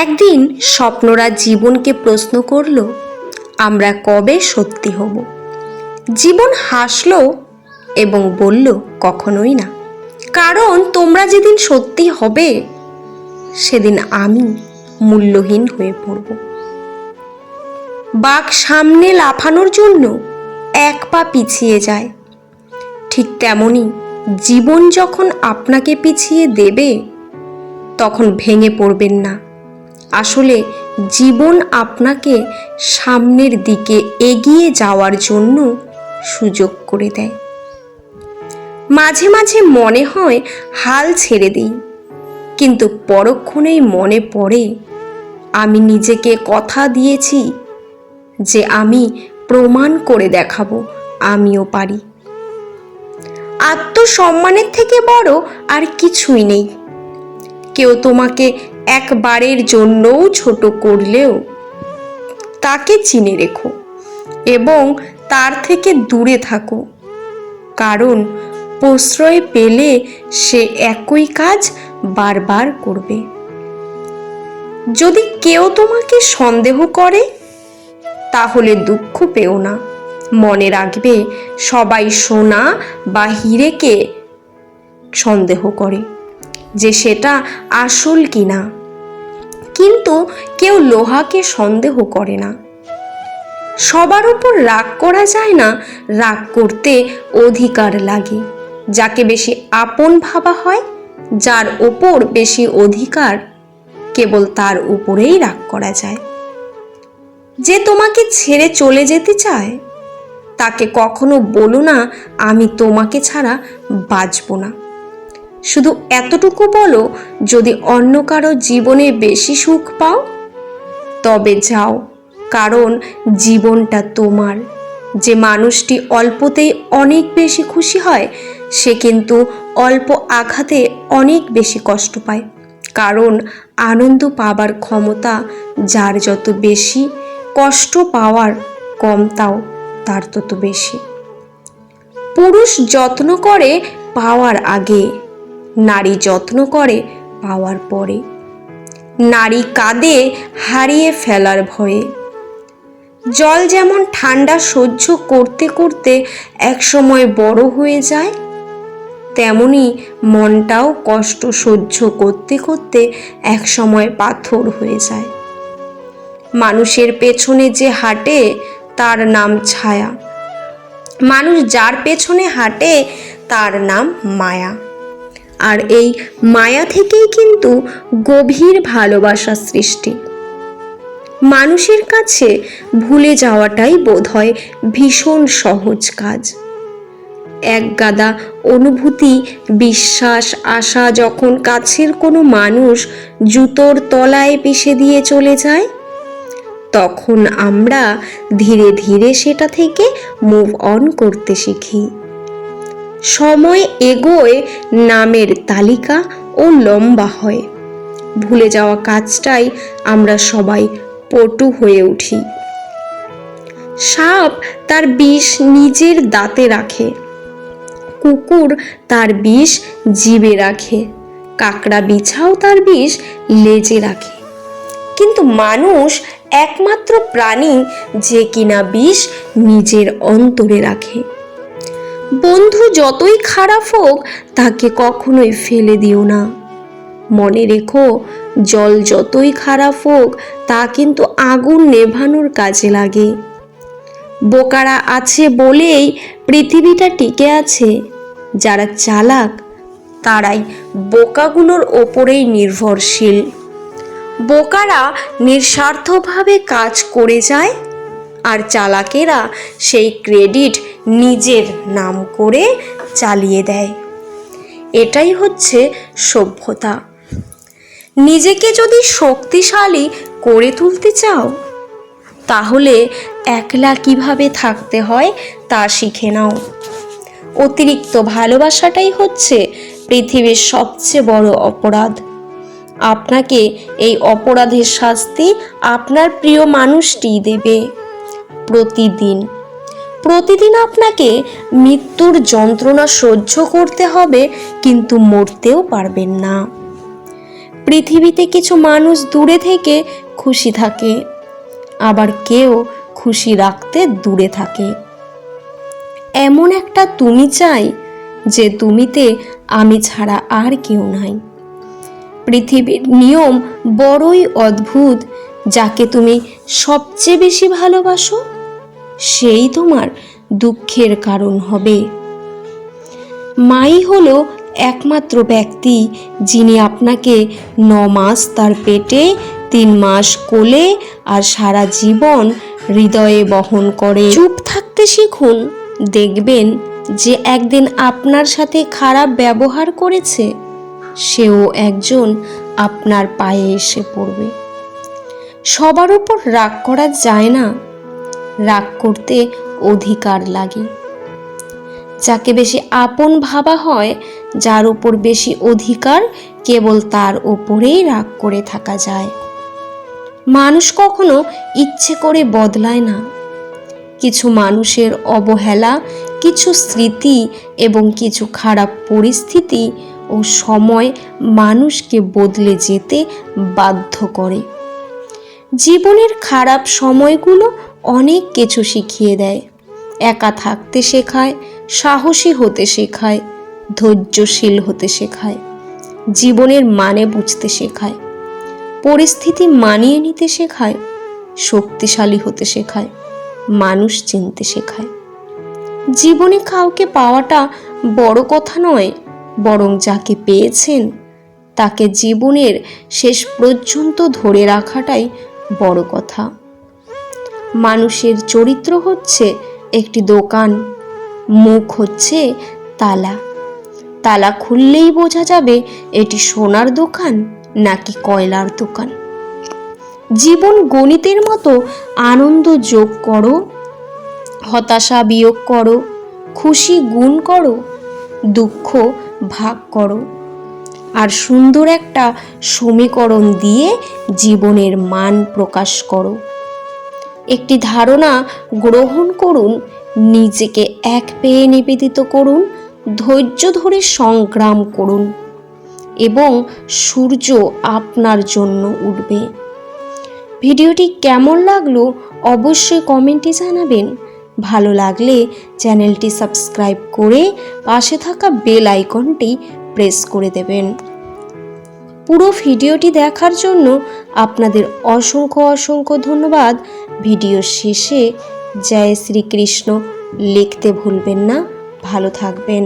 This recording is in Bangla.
একদিন স্বপ্নরা জীবনকে প্রশ্ন করল, আমরা কবে সত্যি হব? জীবন হাসল এবং বলল, কখনোই না। কারণ তোমরা যেদিন সত্যি হবে, সেদিন আমি মূল্যহীন হয়ে পড়ব। বাঘ সামনে লাফানোর জন্য এক পা পিছিয়ে যায়। ঠিক তেমনই জীবন যখন আপনাকে পিছিয়ে দেবে, তখন ভেঙে পড়বেন না। আসলে জীবন আপনাকে সামনের দিকে এগিয়ে যাওয়ার জন্য সুযোগ করে দেয়। মাঝে মাঝে মনে হয় হাল ছেড়ে দিই, কিন্তু পরক্ষণেই মনে পড়ে, আমি নিজেকে কথা দিয়েছি যে আমি প্রমাণ করে দেখাবো, আমিও পারি। আত্মসম্মানের থেকে বড় আর কিছুই নেই। কেউ তোমাকে একবারের জন্যও ছোট করলেও। তাকে চিনে রেখো এবং তার থেকে দূরে থাকো। কারণ প্রশ্রয় পেলে সে একই কাজ বারবার করবে। যদি কেউ তোমাকে সন্দেহ করে, তাহলে দুঃখ পেও না। মনে রাখবে সবাই সোনা বা হিরেকে সন্দেহ করে যে সেটা আসল কিনা। কিন্তু কেউ লোহাকে সন্দেহ করে না। সবার উপর রাগ করা যায় না, রাগ করতে অধিকার লাগে। যাকে বেশি আপন ভাবা হয়, যার ওপর বেশি অধিকার, কেবল তার উপরেই রাগ করা যায়। যে তোমাকে ছেড়ে চলে যেতে চায়, তাকে কখনো বলো না, আমি তোমাকে ছাড়া বাঁচব না। শুধু এতটুকু বলো, যদি অন্য কারও জীবনে বেশি সুখ পাও, তবে যাও, কারণ জীবনটা তোমার। যে মানুষটি অল্পতেই অনেক বেশি খুশি হয়, সে কিন্তু অল্প আঘাতে অনেক বেশি কষ্ট পায়। কারণ আনন্দ পাবার ক্ষমতা যার যত বেশি, কষ্ট পাওয়ার কম তাও তার তত বেশি। পুরুষ যত্ন করে পাওয়ার আগে নারী যত্ন করে পাওয়ার পরে। নারী কাঁদে হারিয়ে ফেলার ভয়ে। জল যেমন ঠান্ডা সহ্য করতে করতে একসময় বড় হয়ে যায়, তেমনি মনটাও কষ্ট সহ্য করতে করতে একসময় পাথর হয়ে যায়। মানুষের পেছনে যে হাঁটে, তার নাম ছায়া। মানুষ যার পেছনে হাঁটে, তার নাম মায়া। আর এই মায়া থেকেই কিন্তু গভীর ভালোবাসা সৃষ্টি। মানুষের কাছে ভুলে যাওয়াটাই বোধ হয় ভীষণ সহজ কাজ। এক গাদা অনুভূতি, বিশ্বাস, আশা যখন কাছের কোনো মানুষ জুতোর তলায় পিষে দিয়ে চলে যায়, তখন আমরা ধীরে ধীরে সেটা থেকে মুভ অন করতে শিখি। সময় এগোয় নামের তালিকা ও লম্বা হয়। ভুলে যাওয়া কাজটাই আমরা সবাই পটু হয়ে উঠি। সাপ তার বিষ নিজের দাঁতে রাখে। কুকুর তার বিষ জিবে রাখে। কাকড়া বিছাও তার বিষ লেজে রাখে। কিন্তু মানুষ একমাত্র প্রাণী যে কিনা বিষ নিজের অন্তরে রাখে। বন্ধু যতই খারাপ হোক, তাকে কখনোই ফেলে দিও না। মনে রেখো, জল যতই খারাপ হোক, তা কিন্তু আগুন নেভানোর কাজে লাগে। বোকারা আছে বলেই পৃথিবীটা টিকে আছে। যারা চালাক, তারাই বোকাগুলোর ওপরেই নির্ভরশীল। বোকারা নিঃস্বার্থভাবে কাজ করে যায়, আর চালাকেরা সেই ক্রেডিট নিজের নাম করে চালিয়ে দেয়। এটাই হচ্ছে সভ্যতা। নিজেকে যদি শক্তিশালী করে তুলতে চাও, তাহলে একলা কীভাবে থাকতে হয় তা শিখে নাও। অতিরিক্ত ভালোবাসাটাই হচ্ছে পৃথিবীর সবচেয়ে বড় অপরাধ। আপনাকে এই অপরাধের শাস্তি আপনার প্রিয় মানুষটিই দেবে প্রতিদিন। প্রতিদিন আপনাকে মৃত্যুর যন্ত্রণা সহ্য করতে হবে, কিন্তু মরতেও পারবেন না। পৃথিবীতে কিছু মানুষ দূরে থেকে খুশি থাকে, আবার কেউ খুশি রাখতে দূরে থাকে। এমন একটা তুমি চাই যে তুমিতে আমি ছাড়া আর কেউ নাই। পৃথিবীর নিয়ম বড়ই অদ্ভুত, যাকে তুমি সবচেয়ে বেশি ভালোবাসো। সেই তোমার দুঃখের কারণ হবে। মাই হল একমাত্র ব্যক্তি যিনি আপনাকে ন মাস তার পেটে, তিন মাস কোলে আর সারা জীবন হৃদয়ে বহন করে। চুপ থাকতে শিখুন, দেখবেন যে একদিন আপনার সাথে খারাপ ব্যবহার করেছে, সেও একজন আপনার পায়ে এসে পড়বে। সবার উপর রাগ করা যায় না। রাগ করতে অধিকার লাগে। যাকে বেশি আপন ভাবা হয়, যার উপর বেশি অধিকার কেবল তার ওপরেই রাগ করে থাকা যায়। মানুষ কখনো ইচ্ছে করে বদলায় না। কিছু মানুষের অবহেলা, কিছু স্মৃতি এবং কিছু খারাপ পরিস্থিতি ও সময় মানুষকে বদলে যেতে বাধ্য করে। জীবনের খারাপ সময়গুলো অনেক কিছু শিখিয়ে দেয়। একা থাকতে শেখায়, সাহসী হতে শেখায়, ধৈর্যশীল হতে শেখায়, জীবনের মানে বুঝতে শেখায়, পরিস্থিতি মানিয়ে নিতে শেখায়, শক্তিশালী হতে শেখায়, মানুষ চিনতে শেখায়। জীবনে কাউকে পাওয়াটা বড় কথা নয়, বরং যাকে পেয়েছেন, তাকে জীবনের শেষ পর্যন্ত ধরে রাখাটাই বড় কথা। মানুষের চরিত্র হচ্ছে একটি দোকান, মুখ হচ্ছে তালা। তালা খুললেই বোঝা যাবে এটি সোনার দোকান নাকি কয়লার দোকান। জীবন গণিতের মতো আনন্দ যোগ করো, হতাশা বিয়োগ করো, খুশি গুণ করো, দুঃখ ভাগ করো। আর সুন্দর একটা সমীকরণ দিয়ে জীবনের মান প্রকাশ করো। একটি ধারণা গ্রহণ করুন, নিজেকে এক পেয়ে নিবেদিত করুন, ধৈর্য ধরে সংগ্রাম করুন এবং সূর্য আপনার জন্য উঠবে। ভিডিওটি কেমন লাগল অবশ্যই কমেন্টে জানাবেন। ভালো লাগলে চ্যানেলটি সাবস্ক্রাইব করে পাশে থাকা বেল আইকনটি প্রেস করে দেবেন। পুরো ভিডিওটি দেখার জন্য আপনাদের অসংখ্য অসংখ্য ধন্যবাদ। ভিডিও শেষে জয় শ্রীকৃষ্ণ লিখতে ভুলবেন না। ভালো থাকবেন।